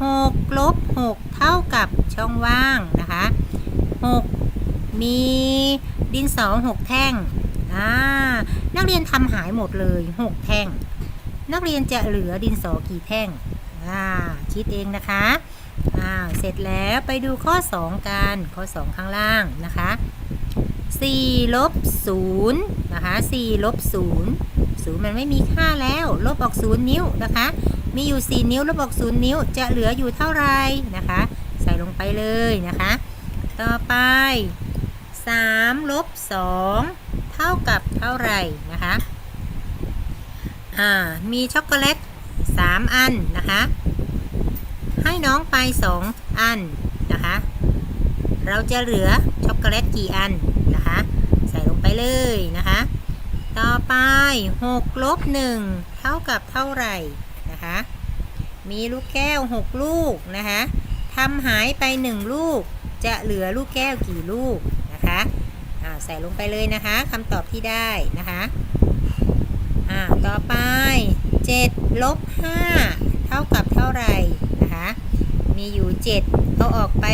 6ลบ6เท่ากับช่องว่างนะคะ6มีดินสอ6แท่งอ่านักเรียนทำหายหมดเลย 6 แท่ง นักเรียนจะเหลือดินสอกี่แท่งอ่าคิดเองนะคะอ่าเสร็จแล้วไปดูข้อ 2 กัน ข้อ 2 ข้างล่างนะคะ4ลบ0นะคะ4ลบ0 0 มันไม่มีค่าแล้ว ลบออก 0 นิ้วนะคะ มีอยู่ 4 นิ้วลบอก0นิ้ว จะเหลืออยู่เท่าไหรนะคะ ใส่ลงไปเลยนะคะ ต่อไป3ลบ2เท่ากับเท่าไหร่นะคะอ่ามีช็อกโกแลต3 อันนะคะ ให้น้องไป 2 อันนะคะ เราจะเหลือช็อกโกแลตกี่อันนะคะ ใส่ลงไปเลยนะคะ ต่อไป6ลบ1เท่ากับเท่าไหร่ นะคะ มีลูกแก้ว 6 ลูกนะคะทำหายไป 1 ลูก จะเหลือลูกแก้วกี่ลูกนะคะใส่ลงไปเลยนะคะคำตอบที่ได้นะคะต่อไป7ลบ5เท่ากับเท่าไหร่นะคะมีอยู่ 7 เอาออกไป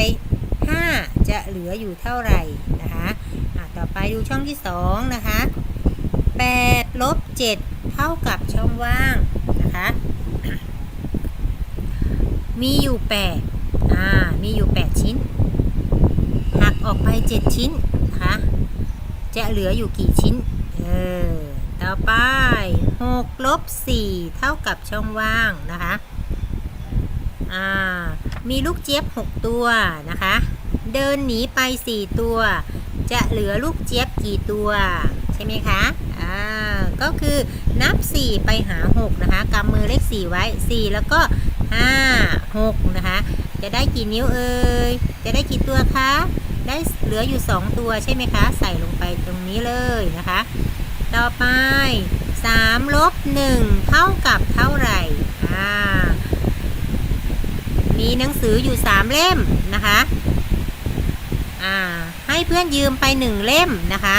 5 จะเหลืออยู่เท่าไหร่นะคะต่อไปดูช่องที่ 2 นะคะ8ลบ7เท่ากับช่องว่างนะคะ มีอยู่8อ่า มีอยู่ 8 ชิ้น หักออกไป 7 ชิ้นนะคะจะเหลืออยู่กี่ชิ้น เออ ต่อไป6ลบ4เท่ากับช่องว่างนะคะ อ่า มีลูกเจี๊ยบ 6 ตัวนะคะ เดินหนีไป 4 ตัว จะเหลือลูกเจี๊ยบกี่ตัวใช่ไหมคะ อ่า ก็คือนับ 4 ไปหา 6 นะคะกำมือเลข 4 ไว้ 4 แล้วก็ 5 6 นะคะ จะได้กี่นิ้วเอ่ย จะได้กี่ตัวคะ ได้เหลืออยู่ 2 ตัวใช่ไหมคะ ใส่ลงไปตรงนี้เลยนะคะ ต่อไป3ลบ1เท่ากับเท่าไหร่อ่ามีหนังสืออยู่ 3 เล่มนะคะอ่าให้เพื่อนยืมไป 1 เล่มนะคะ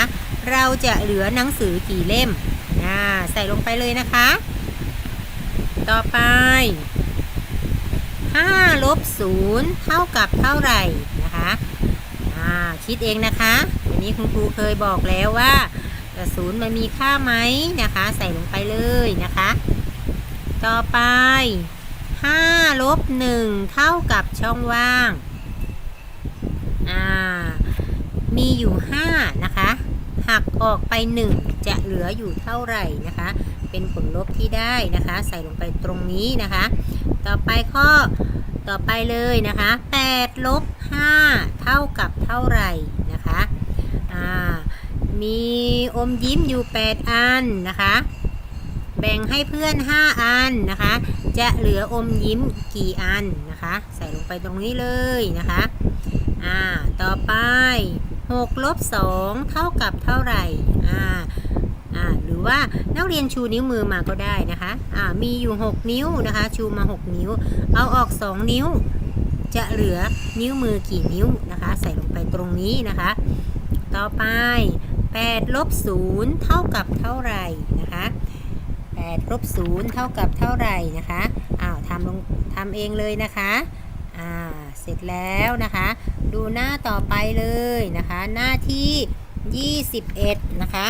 เราจะเหลือหนังสือกี่เล่มอ่าใส่ลงไปเลยนะคะ ต่อไป 5ลบ0เท่ากับเท่าไหร่นะคะอ่าคิดเองนะคะวันนี้คุณครูเคยบอกแล้วว่าศูนย์มันมีค่าไหมนะคะ ใส่ลงไปเลยนะคะ ต่อไป5ลบ1เท่ากับช่องว่างอ่ามีอยู่ 5 นะคะ หักออกไป 1 จะเหลืออยู่เท่าไหร่นะคะ เป็นผลลบที่ได้นะคะ ใส่ลงไปตรงนี้นะคะ ต่อไปข้อต่อไปเลยนะคะ8ลบ5เท่ากับเท่าไหร่นะคะอ่ามีอมยิ้มอยู่ 8 อันนะคะ แบ่งให้เพื่อน 5 อันนะคะ จะเหลืออมยิ้มกี่อันนะคะ ใส่ลงไปตรงนี้เลยนะคะอ่าต่อไป6ลบ2เท่ากับเท่าไหร่อ่า อ่าหรือว่านักเรียนชูนิ้วมือมาก็ได้นะคะอ่ามีอยู่ 6 นิ้วนะคะ ชูมา 6 นิ้ว เอาออก 2 นิ้ว จะเหลือนิ้วมือกี่นิ้วนะคะ ใส่ลงไปตรงนี้นะคะ ต่อไป8ลบ0เท่ากับเท่าไหร่นะคะ8ลบ0เท่ากับเท่าไหร่นะคะอ้าวทำลงทำเองเลยนะคะอ่าเสร็จแล้วนะคะ ดูหน้าต่อไปเลยนะคะ หน้าที่ 21 นะคะ